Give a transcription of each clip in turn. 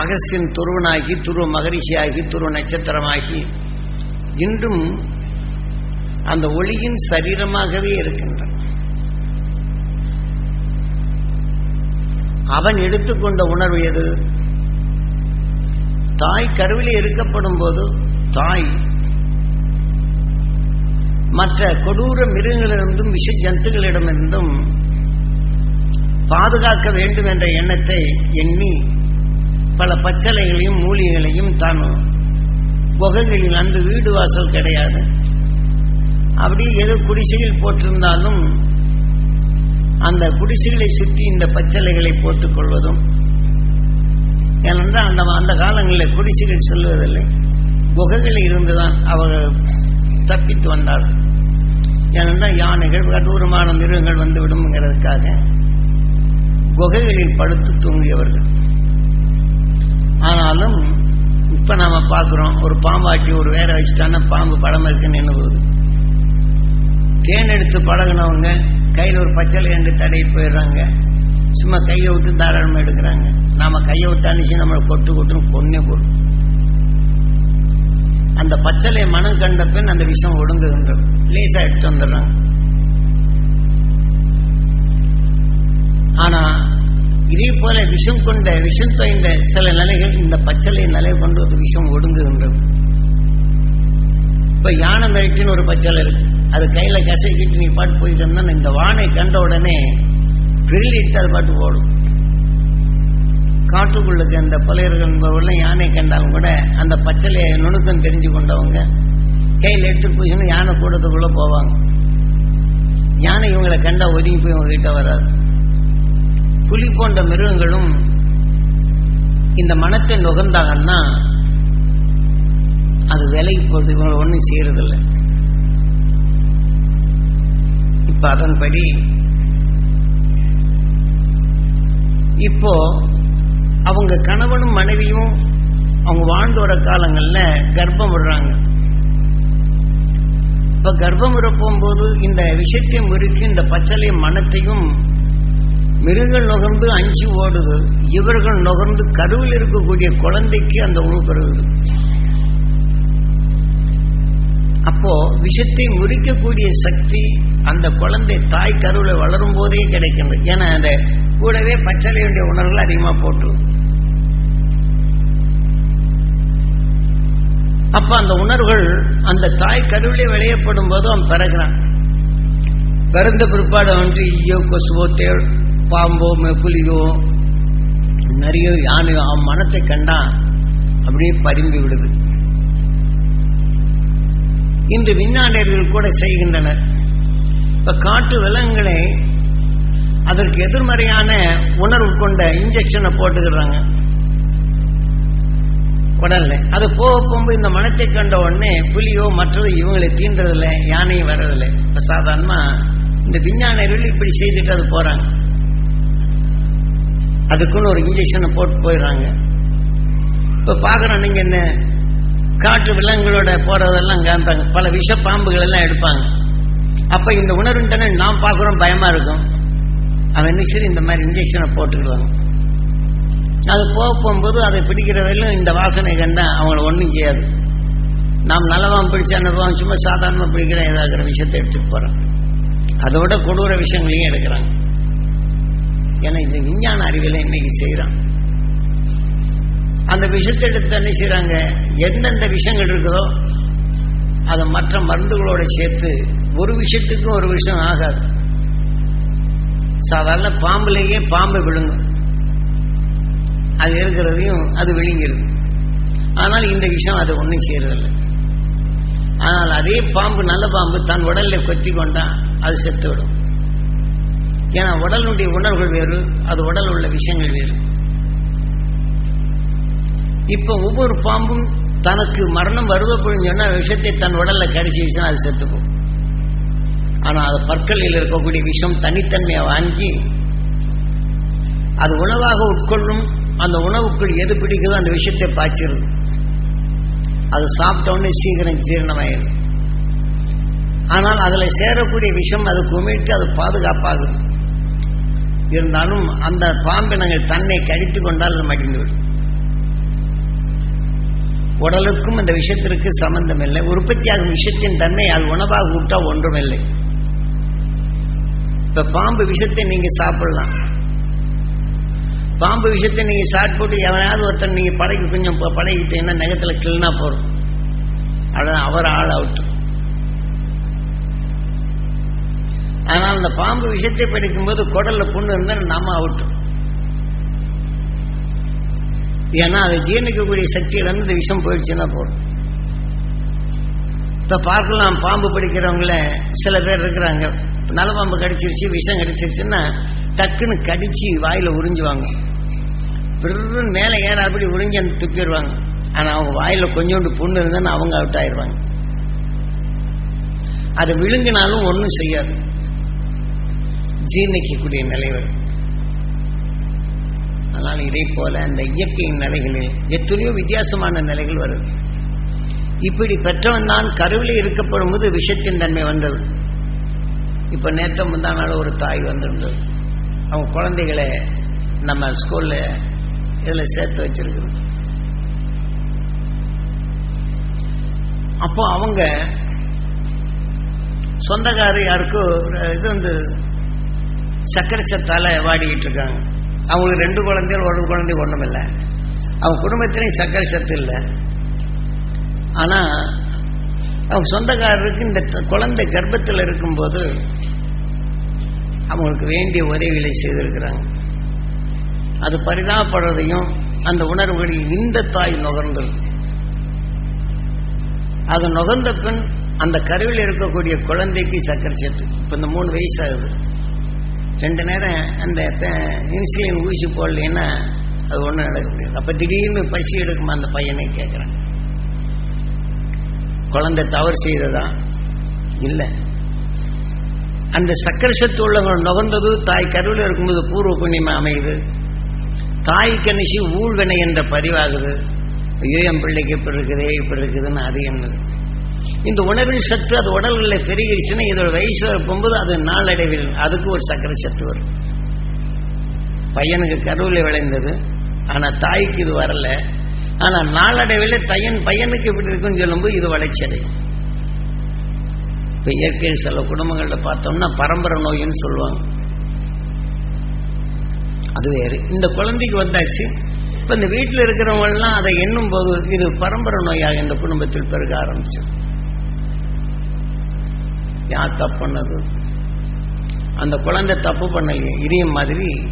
அகஸ்தின் துருவனாகி துருவ மகரிஷியாகி துருவ நட்சத்திரமாகி இன்றும் அந்த ஒளியின் சரீரமாகவே இருக்கின்றான். அவன் எடுத்துக்கொண்ட உணர்வு எது? தாய் கருவிலே இருக்கப்படும் போது தாய் மற்ற கொடூர மிருகங்களிலிருந்தும் விஷ ஜந்துகளிடமிருந்தும் பாதுகாக்க வேண்டும் என்ற எண்ணத்தை எண்ணி பல பச்சலைகளையும் மூலிகைகளையும் தான் குகைகளில் அந்த வீடு வாசல் கிடையாது. அப்படி ஏதோ குடிசையில் போட்டிருந்தாலும் அந்த குடிசைகளை சுற்றி இந்த பச்சலைகளை போட்டுக் கொள்வதும் ஏனென்றால் அந்த அந்த காலங்களில் குடிசைகள் செல்வதில்லை. குகைகளில் இருந்துதான் அவர்கள் தப்பித்து வந்தார்கள். ஏனென்றால் யானைகள் கடூரமான மிருகங்கள் வந்து விடும்ங்கிறதுக்காக குகைகளில் படுத்து தூங்கியவர்கள். ஆனாலும் இப்ப நாம பாக்குறோம் ஒரு பாம்பாட்டி ஒரு வேற வச்சுட்டான பாம்பு படம் இருக்குன்னு போகுது? தேன் எடுத்து பழகினவங்க கையில் ஒரு பச்சளை ரெண்டு தடையிட்டு போயிடுறாங்க. சும்மா கையை விட்டு தாராளமாக எடுக்கிறாங்க. நாம கையை விட்டானுச்சு நம்மளை கொட்டு கொட்டுன்னு கொன்னே போடும் அந்த பச்சளை மனம் கண்ட பின் அந்த விஷம் ஒடுங்குகின்றது லேசா எடுத்து வந்துடுறாங்க. ஆனா இதே போல விஷம் கொண்ட விஷம் தோய்ந்த சில நிலைகள் இந்த பச்சலை நிலை கொண்டு ஒரு விஷம் ஒடுங்குகின்றது. இப்ப யானை மிரட்டின்னு ஒரு பச்சலை இருக்கு. அது கையில கசைக்கிட்டு நீ பாட்டு போயிட்டோம்னா இந்த வானை கண்ட உடனே விரலிட்டு அது பாட்டு போடும் காட்டுக்குள்ளுக்கு அந்த பழையர்கள் என்பவர்கள் யானை கண்டாலும் கூட அந்த பச்சலையை நுணுக்கம் தெரிஞ்சு கொண்டவங்க கையில் எடுத்துட்டு போயின்னு யானை கூடத்துக்குள்ள போவாங்க. யானை இவங்களை கண்டா ஒதுங்கி போய் இவங்க கிட்ட வராது. புலி போன்ற மிருகங்களும் இந்த மனத்தை நுகர்ந்தாங்கன்னா அது விலைக்கு போகிறது இவங்களை ஒன்றும் செய்யறதில்லை. இப்ப அதன்படி இப்போ அவங்க கணவனும் மனைவியும் அவங்க வாழ்ந்து வர காலங்கள்ல கர்ப்பம் விடுறாங்க. இப்ப கர்ப்பம் போகும்போது இந்த விஷத்தையும் முறுக்கி இந்த பச்சளையும் மனத்தையும் மிருகங்கள் நுகர்ந்து அஞ்சு ஓடுது இவர்கள் நுகர்ந்து கருவில் இருக்கக்கூடிய குழந்தைக்கு அந்த உணவு பெறுகிறது அப்போ விஷத்தை முறிக்கக்கூடிய சக்தி அந்த குழந்தை தாய் கருவில் வளரும் போதே கிடைக்கின்றது. ஏன்னா அந்த கூடவே பச்சளை வேண்டிய உணர்வுகள் அதிகமாக போட்டு அப்ப அந்த உணர்வுகள் அந்த தாய் கருவிலே விளையப்படும் போது அவன் பிறகுறான். பிறந்த பிற்பாடு வந்து ஐயோ கொசுவோ தேள். பாம்போ புலியோ நிறைய யானையோ அவன் மனத்தை கண்டா அப்படியே பதும்பி விடுது. இன்று விஞ்ஞானியர்கள் கூட செய்கின்றனர். இப்ப காட்டு விலங்குகளை அதற்கு எதிர்மறையான உணர்வு கொண்ட இன்ஜெக்ஷனை போட்டுக்கிறாங்க உடல்ல. அது போக போகும்போது இந்த மனத்தை கண்ட உடனே புலியோ மற்றது இவங்களை தீண்டதில்லை யானையும் வர்றதில்லை. இப்ப சாதாரணமா இந்த விஞ்ஞானிகள் இப்படி செய்துட்டு அது போறாங்க. அதுக்குன்னு ஒரு இன்ஜெக்ஷனை போட்டு போயிடுறாங்க. இப்போ பார்க்குறோம் நீங்கள் என்ன? காட்டு விலங்குகளோட போகிறதெல்லாம் காமிப்பாங்க பல விஷ பாம்புகள் எல்லாம் எடுப்பாங்க. அப்போ இந்த உணர்வுன்றானே நாம் பார்க்குறோம் பயமாக இருக்கும். அவன் என்ன சரி இந்த மாதிரி இன்ஜெக்ஷனை போட்டுக்கிடுவாங்க அது போக போகும்போது அதை பிடிக்கிற வரையிலும் இந்த வாசனை கண்டா அவங்கள ஒன்றும் செய்யாது. நாம் நல்லவாம் பிடிச்ச அனுபவம் சும்மா சாதாரணமாக பிடிக்கிற ஏதாகிற விஷயத்தை எடுத்துகிட்டு போகிறோம் அதை விட கொடூர விஷயங்களையும் எடுக்கிறாங்க ஏன்னா இந்த விஞ்ஞான அறிவியலை இன்னைக்கு செய்யறான். அந்த விஷத்தை எடுத்து என்ன செய்யறாங்க எந்தெந்த விஷங்கள் இருக்குதோ அதை மற்ற மருந்துகளோட சேர்த்து ஒரு விஷயத்துக்கும் ஒரு விஷயம் ஆகாது. சாதாரண பாம்புலேயே பாம்பு விழுங்கும். அது இருக்கிறதையும் அது விழுங்கிருது ஆனால் இந்த விஷயம் அதை ஒன்றும் செய்யறதில்லை. ஆனால் அதே பாம்பு நல்ல பாம்பு தன் உடல்ல கொத்தி கொண்டா அது செத்து விடும். ஏன்னா உடலுடைய உணர்வுகள் வேறு அது உடல் உள்ள விஷயங்கள் வேறு. இப்ப ஒவ்வொரு பாம்பும் தனக்கு மரணம் வருவப்படும் சொன்னா விஷத்தை தன் உடல்ல கடிச்சு விஷயம் அது செத்துப்போம். ஆனா அது பற்களில் இருக்கக்கூடிய விஷம் தனித்தன்மையை வாங்கி அது உணவாக உட்கொள்ளும் அந்த உணவுக்குள் எது பிடிக்குதோ அந்த விஷயத்தை பாய்ச்சிருது. அது சாப்பிட்ட உடனே சீக்கிரம் ஜீரணமாயிருது ஆனால் அதுல சேரக்கூடிய விஷம் அது குமிட்டு அது பாதுகாப்பாகுது. இருந்தாலும் அந்த பாம்பினங்கள் தன்னை கடித்து கொண்டால் அது மடிந்துவிடும் உடலுக்கும் அந்த விஷயத்திற்கு சம்பந்தம் இல்லை. உற்பத்தியாகும் விஷயத்தின் தன்மை அது உணவாக விட்டா ஒன்றுமில்லை. இப்ப பாம்பு விஷத்தை நீங்க சாப்பிடலாம். பாம்பு விஷத்தை நீங்க சாப்பிட்டு எவனாவது ஒருத்தன் நீங்க படைக்கு கொஞ்சம் படைக்கிட்டீங்கன்னா பழகிட்டீங்கன்னா நகத்துல கிள்னா போறோம் அதான் அவர் ஆள் அவுட் ஆனால் அந்த பாம்பு விஷத்தை படிக்கும்போது குடல்ல புண்ணு இருந்தா நாம அவுட்டும் ஏன்னா அதை ஜீர்ணிக்கக்கூடிய சக்தி இந்த விஷம் போயிடுச்சுன்னா போதும். இப்ப பார்க்கலாம் பாம்பு பிடிக்கிறவங்கள சில பேர் இருக்கிறாங்க. நல்ல பாம்பு கடிச்சிருச்சு விஷம் கடிச்சிருச்சுன்னா டக்குன்னு கடிச்சு வாயில உறிஞ்சுவாங்க. பிறன்னு மேலே ஏறாதபடி அப்படி உறிஞ்சி அந்த துப்பிடுவாங்க ஆனா அவங்க வாயில கொஞ்சோண்டு புண்ணு இருந்தான்னு அவங்க அவுட் ஆயிடுவாங்க அதை விழுங்கினாலும் ஒன்றும் செய்யாது. ஜீர்ணிக்கக்கூடிய நிலை வரும் ஆனால் இதே போல அந்த இயற்கையின் நிலைகளில் எத்தனையோ வித்தியாசமான நிலைகள் வருது. இப்படி பெற்றவன் தான் கருவிலே இருக்கப்படும் போது விஷத்தின் தன்மை வந்தது. இப்ப நேற்று முந்தா நாள் ஒரு தாய் வந்திருந்தது. அவங்க குழந்தைகளை நம்ம ஸ்கூல்ல இதில் சேர்த்து வச்சிருக்கிறோம். அப்போ அவங்க சொந்தக்காரர் யாருக்கும் இது வந்து சர்க்கரை சத்தால வாடிக்கிட்டு இருக்காங்க. அவங்களுக்கு ரெண்டு குழந்தைகள் ஒரு குழந்தை ஒன்றும் இல்லை. அவங்க குடும்பத்திலையும் சர்க்கரை சத்து இல்லை. ஆனா அவங்க சொந்தக்காரருக்கு இந்த குழந்தை கர்ப்பத்தில் இருக்கும்போது அவங்களுக்கு வேண்டிய உதவிகளை செய்திருக்கிறாங்க. அது பரிதாபப்படுறதையும் அந்த உணர்வுகளில் இந்த தாய் நுகர்ந்திருக்கு அது நுகர்ந்த பின் அந்த கருவில் இருக்கக்கூடிய குழந்தைக்கு சர்க்கரை சத்து. இப்போ இந்த மூணு வயசு ஆகுது. ரெண்டு நேரம் அந்த இன்சுலின் ஊசி போடலைன்னா அது ஒன்றும் நடக்க முடியாது அப்போ திடீர்னு பசி எடுக்குமா அந்த பையனை கேட்குறான் குழந்தை தவறு செய்ததா? இல்லை. அந்த சக்கரை சத்து உள்ளவங்க நுகர்ந்தது தாய் கருவில் இருக்கும்போது பூர்வ புண்ணியமாக அமையுது. தாய் கணிசி ஊழ்வினை என்ற பதிவாகுது. ஐயோ என் பிள்ளைக்கு இப்படி இருக்குதே இப்படி இருக்குதுன்னு அது என்னது? இந்த உணவின் சத்து அது உடல்களில் பெருகிடுச்சுன்னா இதோட வயசு போகும்போது அது நாளடைவில் அதுக்கு ஒரு சக்கரை சத்து வரும். பையனுக்கு கருவில் விளைந்தது. ஆனா தாய்க்கு இது வரல. ஆனா நாளடைவில் தையன் பையனுக்கு இப்படி இருக்குன்னு சொல்லும்போது இது வளர்ச்சி அடையும் இப்ப இயற்கையில் சில குடும்பங்கள்ல பார்த்தோம்னா பரம்பரை நோயின்னு சொல்லுவாங்க. அது வேறு. இந்த குழந்தைக்கு வந்தாச்சு. இப்ப இந்த வீட்டில் இருக்கிறவங்க எல்லாம் அதை எண்ணும் போது இது பரம்பரை நோயாக இந்த குடும்பத்தில் பெருக ஆரம்பிச்சு. யார் தப்பு பண்ணது? அந்த குழந்தை தப்பு பண்ணலையே. இதையும் மாதிரி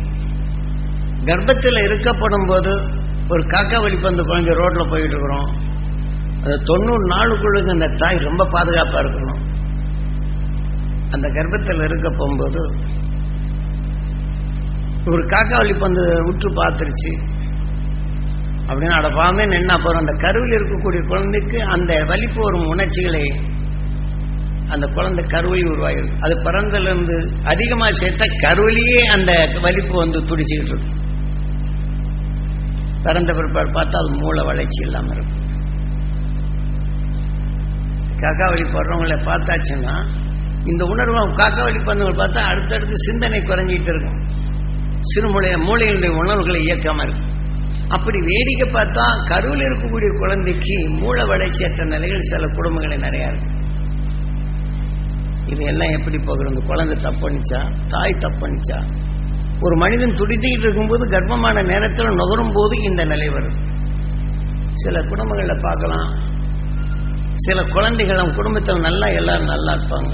கர்ப்பத்தில் இருக்கப்படும் போது ஒரு காக்கா வலிப்பு அந்த குழந்தை ரோட்டில் போயிட்டு இருக்கிறோம். அந்த தொண்ணூறு நாளுக்குள்ளுங்க அந்த தாய் ரொம்ப பாதுகாப்பாக இருக்கணும். அந்த கர்ப்பத்தில் இருக்க போகும்போது ஒரு காக்கா வலிப்பந்து உற்று பார்த்துருச்சு. அப்படின்னு அட பாமே நின்னா போகிறோம் அந்த கருவில் இருக்கக்கூடிய குழந்தைக்கு அந்த வலிப்பு வரும் உணர்ச்சிகளை அந்த குழந்தை கருவலி உருவாகிறது. அது பிறந்தல இருந்து அதிகமாக சேர்த்தா கருவலியே அந்த வலிப்பு வந்து துடிச்சுக்கிட்டு இருக்கு பிறந்த பிற்பாடு பார்த்தா அது மூளை வளர்ச்சி இல்லாமல் இருக்கும். காக்கா வழி போடுறவங்களை பார்த்தாச்சுன்னா இந்த உணர்வு காக்கா வழி பண்ணவங்க பார்த்தா அடுத்தடுத்து சிந்தனை குறைஞ்சிட்டு இருக்கும். சிறுமூளைய மூளையினுடைய உணர்வுகளை இயக்காமல் இருக்கும். அப்படி வேடிக்கை பார்த்தா கருவில் இருக்கக்கூடிய குழந்தைக்கு மூளை வளர்ச்சியற்ற நிலைகள் சில குடும்பங்களில் நிறையா இருக்கு. இது எல்லாம் எப்படி போகிறது குழந்தை தப்பணிச்சா? தாய் தப்பணிச்சா? ஒரு மனிதன் துடித்துக்கிட்டு இருக்கும்போது கர்ப்பமான நேரத்தில் நுகரும் போது இந்த நிலை வரும். சில குடும்பங்களில் பார்க்கலாம். சில குழந்தைகள் அவங்க குடும்பத்தில் நல்லா எல்லாரும் நல்லா இருப்பாங்க.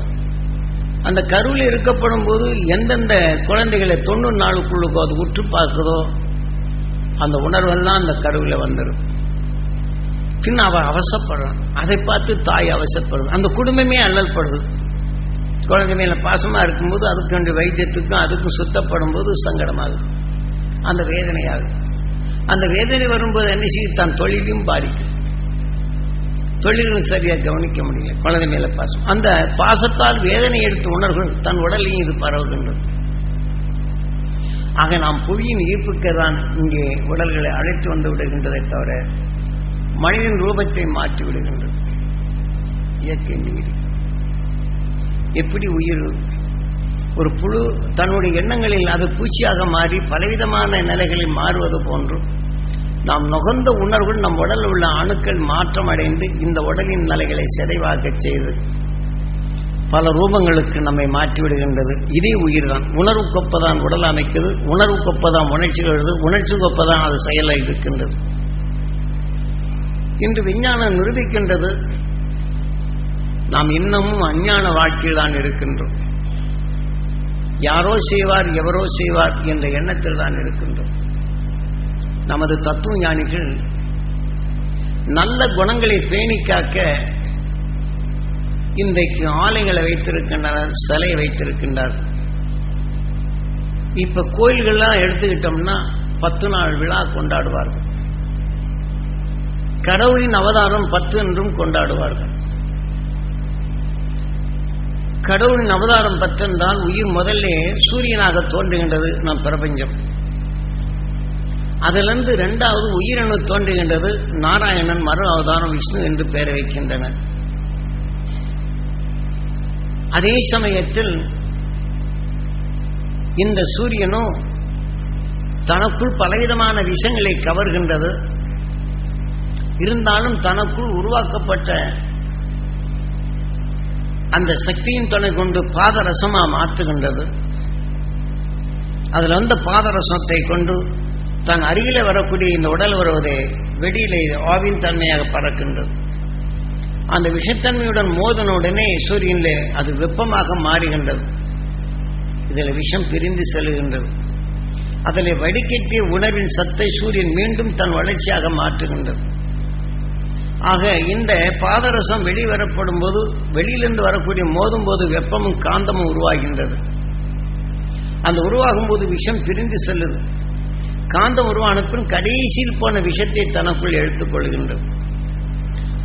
அந்த கருவில் இருக்கப்படும் போது எந்தெந்த குழந்தைகளை தொண்ணூறு நாளுக்குள்ளுக்கோ அது உற்று பார்க்குதோ அந்த உணர்வெல்லாம் அந்த கருவில் வந்துடும் பின் அவ அவசப்படுறான். அதை பார்த்து தாய் அவசப்படுது. அந்த குடும்பமே அல்லல்படுது. குழந்தை மேல பாசமா இருக்கும்போது அதுக்கு வேண்டிய வைத்தியத்துக்கும் அதுக்கும் சுத்தப்படும் போது சங்கடமாகுது. அந்த வேதனையாகுது. அந்த வேதனை வரும்போது என்ன செய்யும் தன் தொழிலையும் பாதிக்கும் தொழிலும் சரியா கவனிக்க முடியல. குழந்தை மேல பாசம். அந்த பாசத்தால் வேதனை எடுத்து உணர்கள் தன் உடலையும் இது பரவுகின்றது. ஆக நாம் புவியின் ஈர்ப்புக்கு தான் இங்கே உடல்களை அழைத்து வந்து விடுகின்றதை தவிர மனிதன் ரூபத்தை மாற்றி விடுகின்றது. இயற்கை நீர் எப்படி உயிர்? ஒரு புழு தன்னுடைய எண்ணங்களில் அது பூச்சியாக மாறி பலவிதமான நிலைகளில் மாறுவது போன்று நாம் நுகர்ந்த உணர்வுகள் நம் உடலில் உள்ள அணுக்கள் மாற்றம் அடைந்து இந்த உடலின் நிலைகளை சிதைவாக்கச் செய்து பல ரூபங்களுக்கு நம்மை மாற்றிவிடுகின்றது. இதே உயிர் தான் உணர்வு கொப்பதான் உடல் அமைக்குது. உணர்ச்சி வருது. எழுது உணர்ச்சிக்கொப்பதான் அது செயலாக இருக்கின்றது. இன்று விஞ்ஞானம் நிரூபிக்கின்றது நாம் இன்னமும் அஞ்ஞான வாழ்க்கையில் தான் இருக்கின்றோம். யாரோ செய்வார் எவரோ செய்வார் என்ற எண்ணத்தில் தான் இருக்கின்றோம். நமது தத்துவ ஞானிகள் நல்ல குணங்களை பேணிக்காக்க இன்றைக்கு ஆலைகளை வைத்திருக்கின்றனர் சிலை வைத்திருக்கின்றார் இப்ப கோயில்கள்லாம் எடுத்துக்கிட்டோம்னா பத்து நாள் விழா கொண்டாடுவார்கள். கடவுளின் அவதாரம் பத்து என்றும் கொண்டாடுவார்கள். கடவுளின் அவதாரம் பற்றன்தான் உயிர் முதல்ல சூரியனாக தோன்றுகின்றது நம் பிரபஞ்சம். அதிலிருந்து இரண்டாவது உயிரணு தோன்றுகின்றது நாராயணன் மறு அவதாரம் விஷ்ணு என்று பெயர் வைக்கின்றனர் அதே சமயத்தில் இந்த சூரியனோ தனக்குள் பலவிதமான விஷங்களை கவர்கின்றது. இருந்தாலும் தனக்குள் உருவாக்கப்பட்ட அந்த சக்தியின் துணை கொண்டு பாதரசமா மாற்றுகின்றது. அதுல வந்த பாதரசத்தை கொண்டு தன் அருகில வரக்கூடிய இந்த உடல் வருவதை வெடியிலே ஆவின் தன்மையாக பறக்கின்றது. அந்த விஷத்தன்மையுடன் மோதன உடனே அது வெப்பமாக மாறுகின்றது. இதில் விஷம் பிரிந்து செல்கின்றது. அதில் வடிகட்டிய உணர்வின் சத்தை சூரியன் மீண்டும் தன் வளர்ச்சியாக மாற்றுகின்றது. ஆக இந்த பாதரசம் வெளிவரப்படும் போது வெளியிலிருந்து வரக்கூடிய மோதும் போது வெப்பமும் காந்தமும் உருவாகின்றது. அந்த உருவாகும் போது விஷம் பிரிந்து செல்லுது. காந்தம் உருவான கடைசியில் போன விஷத்தை தனக்குள் எடுத்துக்கொள்கின்றது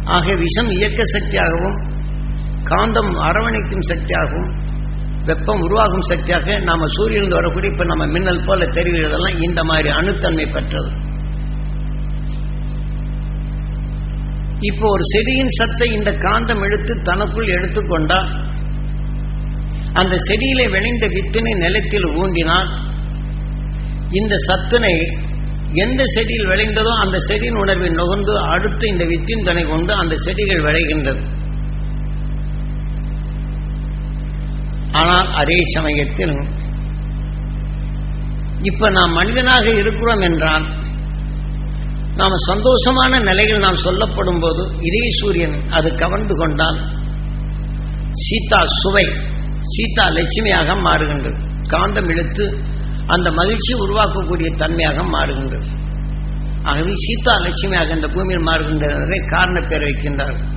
ஆக விஷம் இயக்க சக்தியாகவும் காந்தம் அரவணைக்கும் சக்தியாகவும் வெப்பம் உருவாகும் சக்தியாக நாம சூரியனில் வரக்கூடிய இப்ப நம்ம மின்னல் போல தெரிகிறதெல்லாம் இந்த மாதிரி அணுத்தன்மை பெற்றது. இப்போ ஒரு செடியின் சத்தை இந்த காந்தம் எடுத்து தனக்குள் எடுத்துக்கொண்டால் அந்த செடியிலே விளைந்த வித்தினை நிலத்தில் ஊண்டினால் இந்த சத்தினை எந்த செடியில் விளைந்ததோ அந்த செடியின் உணர்வை நுகர்ந்து அடுத்து இந்த வித்தின் தனை கொண்டு அந்த செடிகள் விளைகின்றது. ஆனால் அதே சமயத்தில் இப்ப நாம் மனிதனாக இருக்கிறோம் என்றால் நாம் சந்தோஷமான நிலையில் நாம் சொல்லப்படும் போது இதே சூரியன் அது கவர்ந்து கொண்டால் சீதா சுவை சீதா லட்சுமியாக மாறுகின்றது. காந்தம் இழுத்து அந்த மகிழ்ச்சி உருவாக்கக்கூடிய தன்மையாக மாறுகின்றது. ஆகவே சீதா லட்சுமியாக இந்த பூமியில் மாறுகின்றதை காரண பேர் வைக்கின்றார்கள்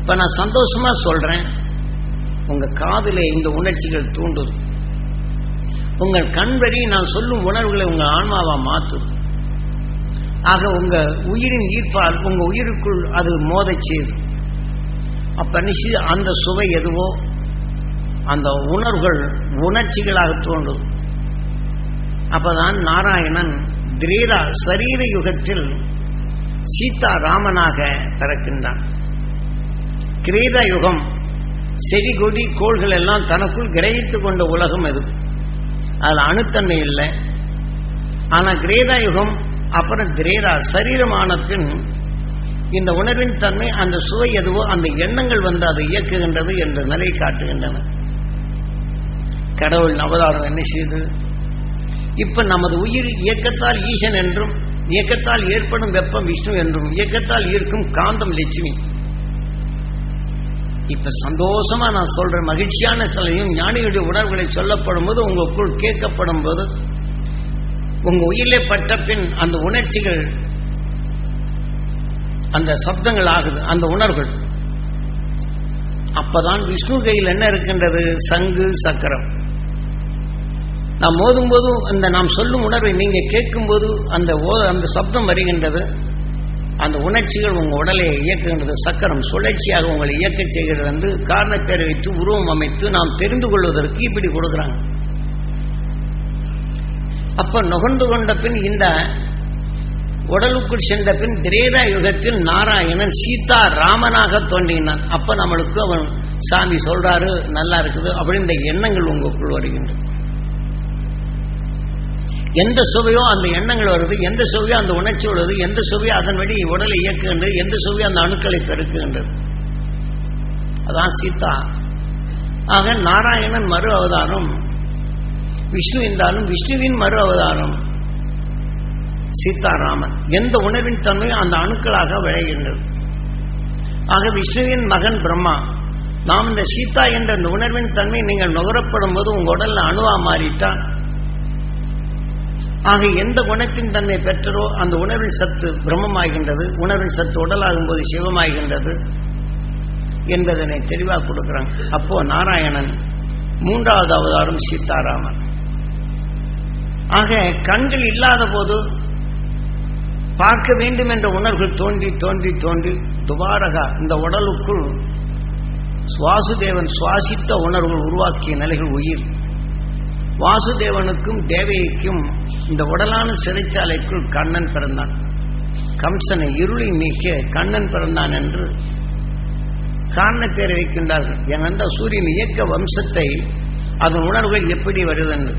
இப்ப நான் சந்தோஷமா சொல்றேன் உங்க காதில் இந்த உணர்ச்சிகள் தூண்டுது. உங்கள் கண் வரி நான் சொல்லும் உணர்வுகளை உங்கள் ஆன்மாவா மாற்றும் ஆக உங்க உயிரின் ஈர்ப்பால் உங்க உயிருக்குள் அது மோதச்சு செய்யுது அப்ப நிச்சய அந்த சுவை எதுவோ அந்த உணர்வுகள் உணர்ச்சிகளாக தோன்றும். அப்பதான் நாராயணன் திரீரா சரீர யுகத்தில் சீதா ராமனாக பிறக்கின்றான். கிரீத யுகம் செடி கொடி கோள்கள் எல்லாம் தனக்குள் கிரகித்துக் கொண்ட உலகம் அது. அதில் அணுத்தன்மை இல்லை. ஆனா கிரேதா யுகம் அப்புறம் கிரேதா சரீரமான இந்த உணர்வின் தன்மை அந்த சுவை எதுவோ அந்த எண்ணங்கள் வந்து அதை இயக்குகின்றது என்ற நிலை காட்டுகின்றன. கடவுள் அவதாரம் என்ன செய்து இப்ப நமது உயிர் இயக்கத்தால் ஈசன் என்றும் இயக்கத்தால் ஏற்படும் வெப்பம் விஷ்ணு என்றும் இயக்கத்தால் ஈர்க்கும் காந்தம் லட்சுமி. இப்ப சந்தோஷமா நான் சொல்றேன் மகிழ்ச்சியான சிலையும் ஞானிகளுடைய உணர்வுகளை சொல்லப்படும் போது உங்களுக்குள் கேட்கப்படும் போது உங்க உயிரிலே பட்ட பின் அந்த உணர்ச்சிகள் அந்த சப்தங்கள் ஆகுது அந்த உணர்வுகள். அப்பதான் விஷ்ணு கையில் என்ன இருக்கின்றது? சங்கு சக்கரம். நாம் மோதும் போது அந்த நாம் சொல்லும் உணர்வை நீங்க கேட்கும் போது அந்த அந்த சப்தம் வருகின்றது. அந்த உணர்ச்சிகள் உங்க உடலை இயக்குகின்றது. சக்கரம் சுழற்சியாக உங்களை இயக்க செய்கிறது. என்று காரணப்பேரை வைத்து உருவம் அமைத்து நாம் தெரிந்து கொள்வதற்கு இப்படி கொடுக்குறாங்க. அப்ப நுகர்ந்து கொண்ட பின் இந்த உடலுக்குள் சென்ற பின் திரேதா யுகத்தில் நாராயணன் சீதா ராமனாக தோன்றினான். அப்ப நம்மளுக்கு அவன் சாமி சொல்றாரு நல்லா இருக்குது அப்படின்ற எண்ணங்கள் உங்களுக்குள் வருகின்றது எந்த சுவையோ அந்த எண்ணங்கள் வருது எந்த சுவையோ அந்த உணர்ச்சி வருது எந்த சுவையோ அதன் வழி உடலை இயக்குகின்றது எந்த சுவையோ அந்த அணுக்களை பெருக்குகின்றது. அதான் சீதா. ஆக நாராயணன் மறு அவதாரம் விஷ்ணு என்றாலும் விஷ்ணுவின் மறு அவதாரம் சீதாராமன். எந்த உணர்வின் தன்மை அந்த அணுக்களாக விளைகின்றது ஆக விஷ்ணுவின் மகன் பிரம்மா நாம் இந்த சீதா என்ற இந்த உணர்வின் தன்மை நீங்கள் நுகரப்படும் போது உங்க உடல்ல அணுவா மாறிட்டா? ஆக எந்த குணத்தின் தன்மை பெற்றரோ அந்த உணர்வின் சத்து பிரம்மமாகின்றது. உணர்வின் சத்து உடலாகும் போது சிவமாகின்றது என்பதனை தெளிவாக கொடுக்குறாங்க. அப்போ நாராயணன் மூன்றாவது அவதாரம் சீதாராமன். ஆக கண்கள் இல்லாத போது பார்க்க வேண்டும் என்ற உணர்வுகள் தோன்றி தோன்றி தோன்றி துபாரகா இந்த உடலுக்குள் சுவாசுதேவன் சுவாசித்த உணர்வுகள் உருவாக்கிய நிலைகள் உயிர். வாசுதேவனுக்கும் தேவைக்கும் இந்த உடலான சிறைச்சாலைக்குள் கண்ணன் பிறந்தான். கம்சனை இருளை நீக்க கண்ணன் பிறந்தான் என்று காரண பேர் வைக்கின்றார்கள் ஏனென்றால் சூரியன் இயக்க வம்சத்தை அதன் உணர்வுகள் எப்படி வருதென்று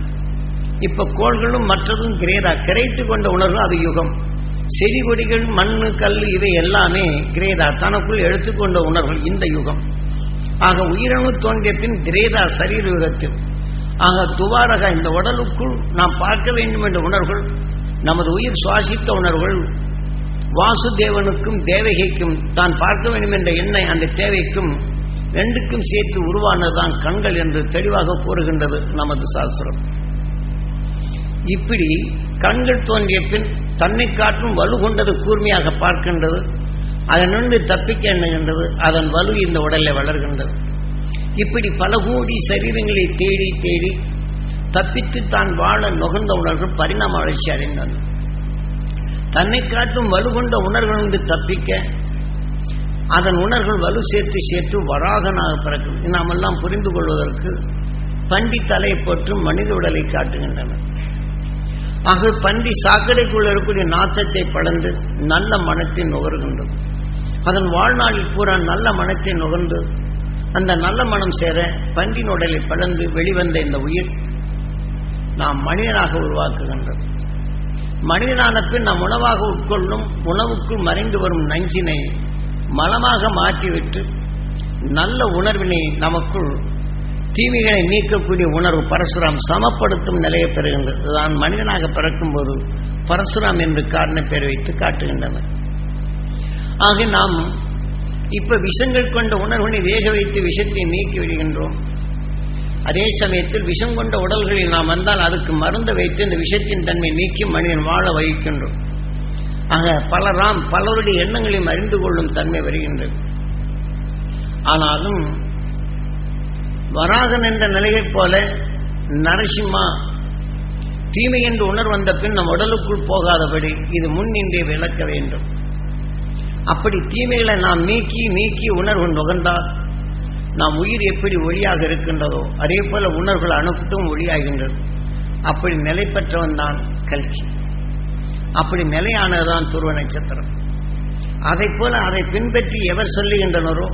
இப்ப கோள்களும் மற்றதும் கிரேதா கிரைத்து கொண்ட உணர்வு அது யுகம். செடி கொடிகள் மண் கல் இவை எல்லாமே கிரேதா தனக்குள் எடுத்துக்கொண்ட உணர்வுகள் இந்த யுகம். ஆக உயிரணு தோன்றிய பின் கிரேதா சரீர யுகத்தில். ஆக துவாரக இந்த உடலுக்குள் நாம் பார்க்க வேண்டும் என்ற உணர்வுகள் நமது உயிர் சுவாசித்த உணர்வுகள் வாசுதேவனுக்கும் தேவகைக்கும் தான் பார்க்க வேண்டும் என்ற எண்ணெய் அந்த தேவைக்கும் ரெண்டுக்கும் சேர்த்து உருவானதுதான் கண்கள் என்று தெளிவாக கூறுகின்றது நமது சாஸ்திரம். இப்படி கண்கள் தோன்றிய பின் தன்னை காட்டும் வலு கொண்டது கூர்மையாக பார்க்கின்றது. அதனிருந்து தப்பிக்க எண்ணுகின்றது. அதன் வலு இந்த உடலில் வளர்கின்றது. இப்படி பல கோடி சரீரங்களை தேடி தேடி தப்பித்து தான் வாழ நுகர்ந்த உணர்வு பரிணாம வளர்ச்சி அடைந்தது தன்னை காட்டும் வலுகொண்ட உணர்வுகளிலிருந்து தப்பிக்க அதன் உணர்கள் வலு சேர்த்து சேர்த்து வராகனாக பிறக்கும். நாமெல்லாம் புரிந்து கொள்வதற்கு பண்டி தலை போட்டு மனித உடலை காட்டுகின்றன. ஆக பண்டி சாக்கடைக்குள்ள இருக்கக்கூடிய நாத்தத்தை படந்து நல்ல மனத்தை நுகர்கின்றது. அதன் வாழ்நாளில் பூரா நல்ல மனத்தை நுகர்ந்து அந்த நல்ல மனம் சேர பன்றின் உடலை பலந்து வெளிவந்த இந்த உயிர் நாம் மனிதனாக உருவாக்குகின்றது. மனிதனான பின் நாம் உணவாக உட்கொள்ளும் உணவுக்குள் மறைந்து வரும் நஞ்சினை மலமாக மாற்றிவிட்டு நல்ல உணர்வினை நமக்குள் தீமைகளை நீக்கக்கூடிய உணர்வு பரசுராம் சமப்படுத்தும் நிலையை பெறுகின்றது. தான் மனிதனாக பிறக்கும்போது பரசுராம் என்று காரண பெயர் வைத்து காட்டுகின்றனர். ஆக நாம் இப்ப விஷங்கள் கொண்ட உணர்வினை வேக வைத்து விஷத்தை நீக்கி விடுகின்றோம். அதே சமயத்தில் விஷம் கொண்ட உடல்களில் நாம் வந்தால் அதுக்கு மருந்து வைத்து இந்த விஷத்தின் தன்மை நீக்கி மனிதன் வாழ வகிக்கின்றோம் ஆக பலராம் பலருடைய எண்ணங்களையும் அறிந்து கொள்ளும் தன்மை வருகின்றது. ஆனாலும் வராகன் என்ற நிலையைப் போல நரசிம்மா தீமை என்று உணர் வந்த பின் நம் உடலுக்குள் போகாதபடி இது முன்னின்றே விளக்க வேண்டும். அப்படி தீமைகளை நாம் நீக்கி நீக்கி உணர்வு நுகர்ந்தால் நாம் உயிர் எப்படி ஒளியாக இருக்கின்றதோ அதே போல உணர்வுகள் அணுத்தும் ஒளியாகின்றது. அப்படி நிலை பெற்றவன் தான் கல்கி. அப்படி நிலையானதுதான் துருவ நட்சத்திரம். அதை போல அதை பின்பற்றி எவர் சொல்லுகின்றனரோ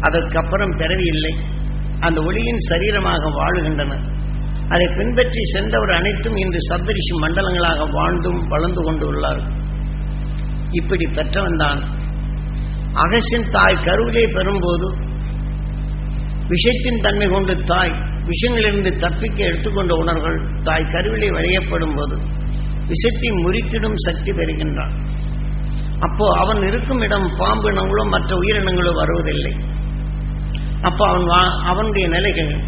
அதற்கப்புறம் பிறவி இல்லை. அந்த ஒளியின் சரீரமாக வாழுகின்றனர் அதை பின்பற்றி சென்றவர் அனைத்தும் இன்று சப்தரிஷி மண்டலங்களாக வாழ்ந்தும் வளர்ந்து கொண்டு உள்ளார்கள் இப்படி பெற்றவன் தான் அகசின் தாய் கருவிலே பெறும்போது விஷத்தின் தன்மை கொண்டு தாய் விஷங்களிலிருந்து தப்பிக்க எடுத்துக்கொண்ட உணர்வுகள் தாய் கருவிலே விளையப்படும் போது விஷத்தை முறித்திடும் சக்தி பெறுகின்றான். அப்போ அவன் இருக்கும் இடம் பாம்பு இனங்களோ மற்ற உயிரினங்களோ வருவதில்லை. அப்போ அவன் வா- அவனுடைய நிலைகள்.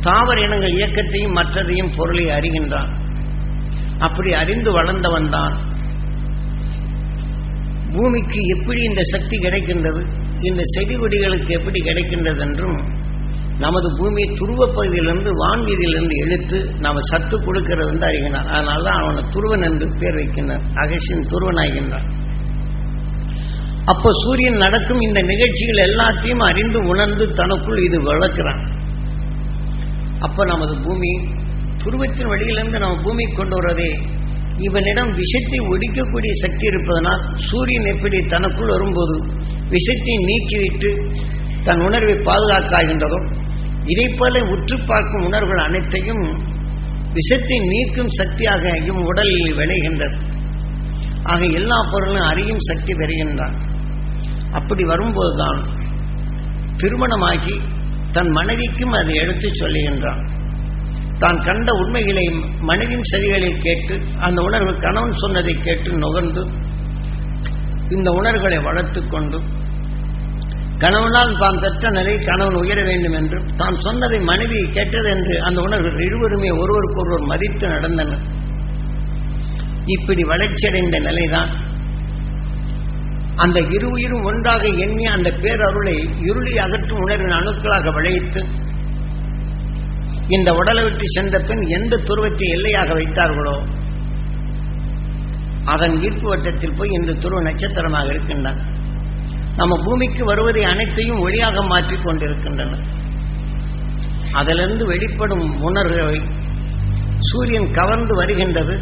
தாவர இனங்கள் இயக்கத்தையும் மற்றதையும் பொருளை அறிகின்றான். அப்படி அறிந்து வளர்ந்தவன் தான். பூமிக்கு எப்படி இந்த சக்தி கிடைக்கின்றது? இந்த செடி கொடிகளுக்கு எப்படி கிடைக்கின்றது என்றும் நமது பூமி துருவ பகுதியிலிருந்து வான்வீதியிலிருந்து எழுத்து நாம் சத்து கொடுக்கிறது வந்து அறிகின்றான். அதனால தான் அவனை துருவன் என்று பேர் வைக்கின்றான் அகசின் துருவனாகின்றான். அப்போ சூரியன் நடக்கும் இந்த நிகழ்ச்சிகள் எல்லாத்தையும் அறிந்து உணர்ந்து தனக்குள் இது வளர்க்கிறான். அப்ப நமது பூமி துருவத்தின் வழியிலிருந்து நம்ம பூமி கொண்டு வர்றதே இவனிடம் விஷத்தை ஒடிக்கக்கூடிய சக்தி இருப்பதனால் சூரியன் எப்படி தனக்குள் வரும்போது விஷத்தை நீக்கிவிட்டு தன் உணர்வை பாதுகாக்காகின்றதோ இதை போல உற்று பார்க்கும் உணர்வுகள் அனைத்தையும் விஷத்தை நீக்கும் சக்தியாக இவ் உடலில் விளைகின்றது. ஆக எல்லா பொருளும் அறியும் சக்தி பெறுகின்றான். அப்படி வரும்போதுதான் திருமணமாகி தன் மனைவிக்கும் அதை எடுத்துச் சொல்லுகின்றான். தான் கண்ட உண்மைகளை மனைவின் செவிகளை கேட்டு அந்த உணர்வு கணவன் சொன்னதை கேட்டு நுகர்ந்து இந்த உணர்வுகளை வளர்த்துக் கொண்டு கணவனால் தான் பெற்ற நிலை கணவன் உயர வேண்டும் என்றும் தான் சொன்னதை மனைவி கேட்டது என்று அந்த உணர்வுகள் இருவருமே ஒருவருக்கொருவர் மதித்து நடந்தனர். இப்படி வளர்ச்சியடைந்த நிலைதான் அந்த இரு உயிரும் ஒன்றாக எண்ணி அந்த பேரருளை இருளி அகற்றும் உணர்வின் அணுக்களாக விளைவித்து இந்த உடலை விட்டு சென்ற பின் எந்த துருவத்தை எல்லையாக வைத்தார்களோ அதன் ஈர்ப்பு வட்டத்தில் போய் இந்த துருவ நட்சத்திரமாக இருக்கின்றான். நம்ம பூமிக்கு வருவதை அனைத்தையும் ஒளியாக மாற்றிக் கொண்டிருக்கின்றன. அதிலிருந்து வெளிப்படும் உணர்வை சூரியன் கவர்ந்து வருகின்றது.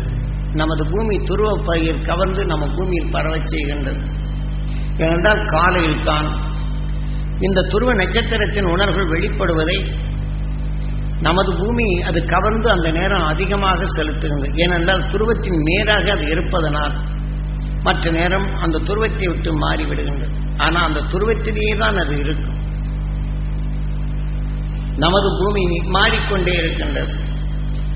நமது பூமி துருவ பயிர் கவர்ந்து நம்ம பூமியில் பரவச் செய்கின்றது. ஏனென்றால் காலையில் தான் இந்த துருவ நட்சத்திரத்தின் உணர்வுகள் வெளிப்படுவதை நமது பூமி அது கவர்ந்து அந்த நேரம் அதிகமாக செலுத்துகிறது. ஏனென்றால் துருவத்தின் நேராக அது இருப்பதனால் மற்ற நேரம் அந்த துருவத்தை விட்டு மாறிவிடுகின்றது. ஆனால் அந்த துருவத்திலேயே தான் அது இருக்கும். நமது பூமி மாறிக்கொண்டே இருக்கின்றது.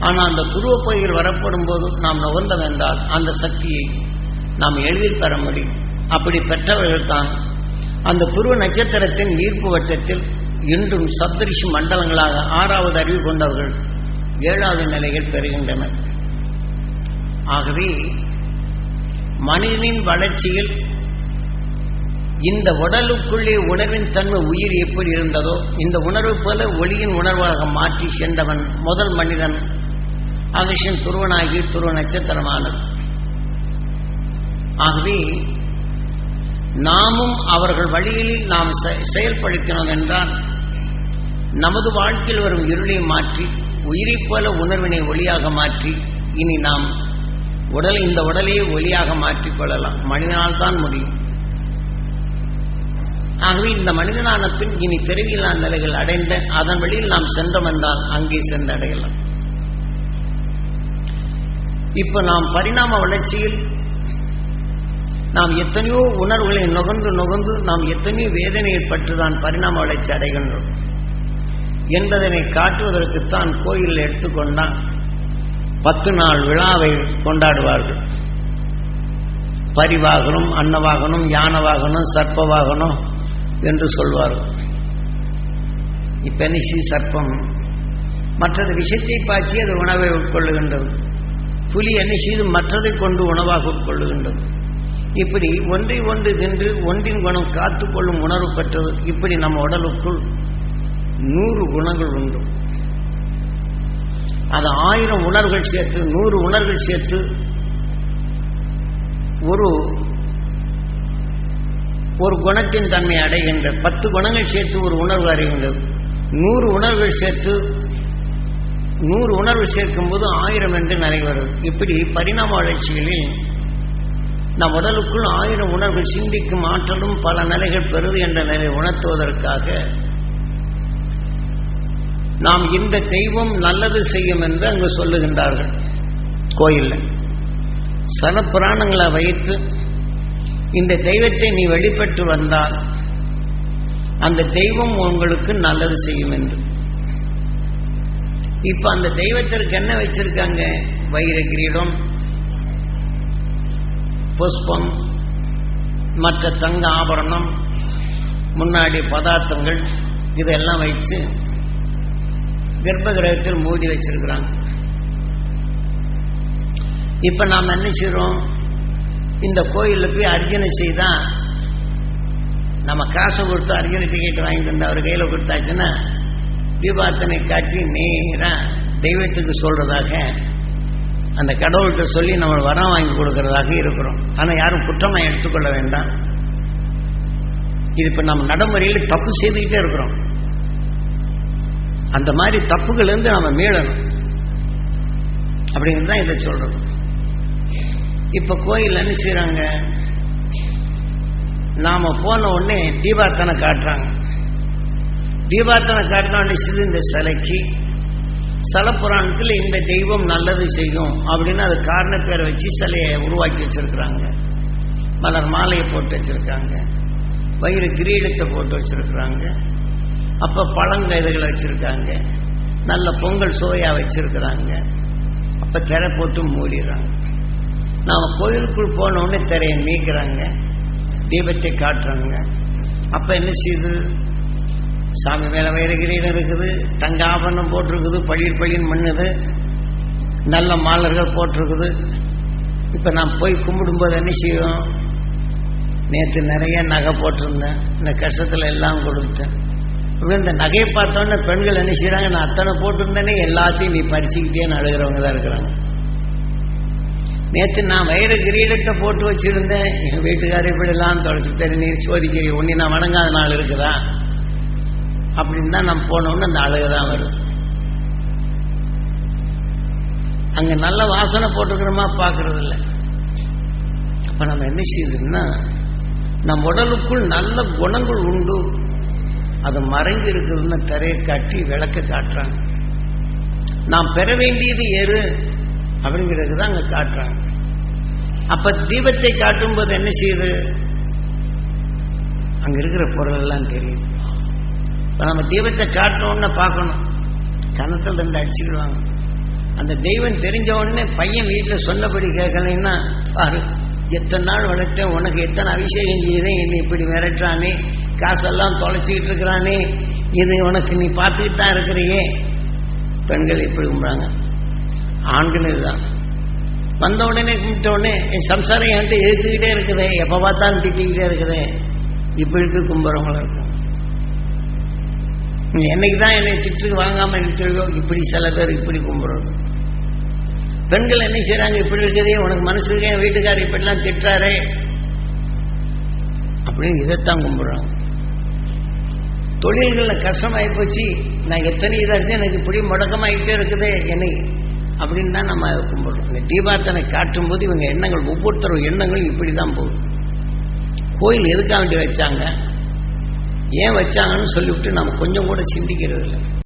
ஆனால் அந்த துருவ பயிர் வரப்படும் போது நாம் நுகர்ந்தவென்றால் அந்த சக்தியை நாம் எளிதில் பெற முடியும். அப்படி பெற்றவர்கள் தான் அந்த துருவ நட்சத்திரத்தின் ஈர்ப்பு வட்டத்தில் இன்றும் சப்தரிஷி மண்டலங்களாக ஆறாவது அறிவு கொண்டவர்கள் ஏழாவது நிலைகள் பெறுகின்றனர். ஆகவே மனிதனின் வளர்ச்சியில் இந்த உடலுக்குள்ளே உணர்வின் தன்மை உயிர் எப்படி இருந்ததோ இந்த உணர்வு போல ஒளியின் உணர்வாக மாற்றி சென்றவன் முதல் மனிதன் அகஷன் துருவனாகி துருவ நட்சத்திரமானது. ஆகவே நாமும் அவர்கள் வழியில் நாம் செயல்படுத்தினோம் என்றால் நமது வாழ்க்கையில் வரும் இருளை மாற்றி உயிரைப் போல உணர்வினை ஒளியாக மாற்றி இனி நாம் உடல் இந்த உடலையே ஒளியாக மாற்றிக் கொள்ளலாம். மனிதனால் தான் முடியும். ஆகவே இந்த மனிதனான பின் இனி பிறவியிலான நிலைகள் அடைந்த அதன் வழியில் நாம் சென்றோம் என்றால் அங்கே சென்று அடையலாம் இப்ப நாம் பரிணாம வளர்ச்சியில் நாம் எத்தனையோ உணர்வுகளை நுகர்ந்து நுகர்ந்து நாம் எத்தனையோ வேதனையை பற்றி தான் பரிணாம வளர்ச்சி அடைகின்றோம். என்பதனை காட்டுவதற்குத்தான் கோயிலில் எடுத்துக்கொண்டால் பத்து நாள் விழாவை கொண்டாடுவார்கள். பரிவாகனம் அன்னவாகனம் யானவாகனம் சர்ப்பவாகனம் என்று சொல்வார்கள். இப்பெனிசி சர்ப்பம் மற்றது விஷத்தை பாய்ச்சி அது உணவை உட்கொள்ளுகின்றது. புலி என்ன செய்து மற்றதை கொண்டு உணவாக உட்கொள்ளுகின்றது. இப்படி ஒன்றை ஒன்று தின்று ஒன்றின் குணம் காத்துக்கொள்ளும் உணர்வு பெற்றது. இப்படி நம்ம உடலுக்குள் நூறு குணங்கள் உண்டு. அது ஆயிரம் உணர்வுகள் சேர்த்து நூறு உணர்வுகள் சேர்த்து ஒரு ஒரு குணத்தின் தன்மை அடைகின்ற பத்து குணங்கள் சேர்த்து ஒரு உணர்வு அறிகின்றது நூறு உணர்வுகள் சேர்த்து நூறு உணர்வு சேர்க்கும் போது ஆயிரம் என்று நிறைவேறும் இப்படி பரிணாம வளர்ச்சிகளில் நம் உடலுக்குள் ஆயிரம் உணர்வுகள் சிந்திக்கும் ஆற்றலும் பல நிலைகள் பெறுது என்ற நிலை உணர்த்துவதற்காக நாம் இந்த தெய்வம் நல்லது செய்யும் என்று அங்கு சொல்லுகின்றார்கள். கோயிலில். சல புராணங்களை வைத்து இந்த தெய்வத்தை நீ வெளிப்பட்டு வந்தால் அந்த தெய்வம் உங்களுக்கு நல்லது செய்யும் என்று. இப்ப அந்த தெய்வத்திற்கு என்ன வச்சிருக்காங்க? வைர கிரீடம் புஷ்பம் மற்ற தங்க ஆபரணம் முன்னாடி பதார்த்தங்கள் இதெல்லாம் வைத்து கர்ப்பகிரகத்தில் மூடி வச்சிருக்கிறாங்க. இப்ப நாம் என்ன செய்கிறோம் இந்த கோயிலில் போய் அர்ஜுனை செய்தா நம்ம காசை கொடுத்து அர்ஜுன டிக்கெட் வாங்கிட்டு வந்து அவர் கையில் கொடுத்தாச்சுன்னா தீபார்த்தனை காட்டி நேராக தெய்வத்துக்கு சொல்றதாக அந்த கடவுள்கிட்ட சொல்லி நம்ம வரம் வாங்கி கொடுக்கறதாக இருக்கிறோம். ஆனால் யாரும் குற்றமாக எடுத்துக்கொள்ள வேண்டாம். இது இப்போ நம்ம நடைமுறையில் தப்பு செய்துக்கிட்டே இருக்கிறோம். அந்த மாதிரி தப்புகளிலிருந்து நம்ம மீளணும். அப்படிங்கிறது தான் இதை சொல்றோம். இப்ப கோயில் என்ன செய்யறாங்க நாம போன உடனே தீபார்த்தனை காட்டுறாங்க. தீபார்த்தனை காட்டின உடனே சிறு இந்த சிலைக்கு சலப்புராணத்தில் இந்த தெய்வம் நல்லது செய்யும் அப்படின்னு அது காரண பேரை வச்சு சிலையை உருவாக்கி வச்சிருக்கிறாங்க. மலர் மாலையை போட்டு வச்சிருக்காங்க. வயிறு கிரீடத்தை போட்டு வச்சிருக்கிறாங்க. அப்ப இதுகளை வச்சிருக்காங்க. நல்ல பொங்கல் சோயா வச்சிருக்கிறாங்க. அப்ப திரை போட்டு மூடிடுறாங்க. நாம கோயிலுக்குள் போனோடனே திரையை நீக்கிறாங்க தீபத்தை காட்டுறாங்க. அப்ப என்ன செய்யுது? சாமி மேல வேற கிரீடம் இருக்குது தங்க ஆபரணம் போட்டிருக்குது பழிர் பழியின் மண்ணுது நல்ல மாலர்கள் போட்டிருக்குது. இப்ப நான் போய் கும்பிடும்போது என்ன செய்யும்? நேற்று நிறைய நகை போட்டிருந்தேன். இந்த கஷ்டத்தில் எல்லாம் கொடுத்தேன். இந்த நகையை பார்த்தோன்னே பெண்கள் என்ன செய்யறாங்க நான் அத்தனை போட்டிருந்தேனே எல்லாத்தையும் நீ பறிச்சுக்கிட்டேன்னு அழுகிறவங்க தான் இருக்கிறாங்க. நேற்று நான் வயிறு கிரீடத்தை போட்டு வச்சிருந்தேன். என் வீட்டுக்காரர் இப்படிலாம் தொலைச்சு நீ சோதிக்கிறீ உன்னை நான் வணங்காத நாள் இருக்குதா? அப்படின்னு தான் நம்ம போனோம்னு அந்த அழகு தான் வருது. அங்க நல்ல வாசனை போட்டுக்கிறோமா பார்க்கறது இல்லை அப்ப நம்ம என்ன செய்யுதுன்னா நம் உடலுக்குள் நல்ல குணங்கள் உண்டு. அது மறைஞ்சு இருக்குதுன்னு திரையை காட்டி விளக்க காட்டுறாங்க நாம் பெற வேண்டியது எரு அப்படிங்கிறது தான் அங்க காட்டுறாங்க அப்ப தீபத்தை காட்டும்போது என்ன செய்யுது? அங்க இருக்கிற பொருள் எல்லாம் தெரியுது. இப்போ நம்ம தெய்வத்தை காட்டணும்னு பார்க்கணும். கணத்தில் ரெண்டு அடிச்சுக்கிடுவாங்க. அந்த தெய்வம் தெரிஞ்ச உடனே பையன் வீட்டில் சொன்னபடி கேட்கலைன்னா பாரு எத்தனை நாள் வளர்த்தேன் உனக்கு எத்தனை அபிஷேகம் செய்தேன் என்னை இப்படி மிரட்டுறானே காசெல்லாம் தொலைச்சிக்கிட்டு இருக்கிறானே இது உனக்கு நீ பார்த்துக்கிட்டு தான் இருக்கிறியே. பெண்கள் இப்படி கும்பிட்றாங்க. ஆண்கள் இதுதான். வந்த உடனே கும்பிட்ட உடனே என் சம்சாரம் என்கிட்ட எழுத்துக்கிட்டே இருக்குதே எப்போ பார்த்தாலும் திட்டிக்கிட்டே இருக்குதே. இப்படி இருக்கு கும்புறவங்களா இருக்கு. என்னைக்கு தான் என்னை திட்டு வாங்காம இருக்கிறதோ இப்படி சில பேர் இப்படி கும்பிடுறது. பெண்கள் என்ன செய்கிறாங்க இப்படி இருக்கிறதே உனக்கு மனசு இருக்கே? என் வீட்டுக்காரர் இப்படிலாம் திட்டுறாரே. அப்படின்னு இதைத்தான் கும்பிடுறாங்க. தொழில்களில் கஷ்டமாயி போச்சு. நான் எத்தனை இதாக இருக்கு எனக்கு இப்படி முடக்கமாயிட்டே இருக்குதே. என்னை அப்படின்னு தான் நம்ம கும்பிட்றோம் கும்பிடுறோம். இந்த தீபார்த்தனை காட்டும்போது இவங்க எண்ணங்கள் ஒவ்வொருத்தரும் எண்ணங்களும் இப்படி தான் போகுது. கோயில் எதுக்காக வேண்டி வச்சாங்க? ஏன் வச்சாங்கன்னு சொல்லிவிட்டு நம்ம கொஞ்சம் கூட சிந்திக்கிறது இல்லை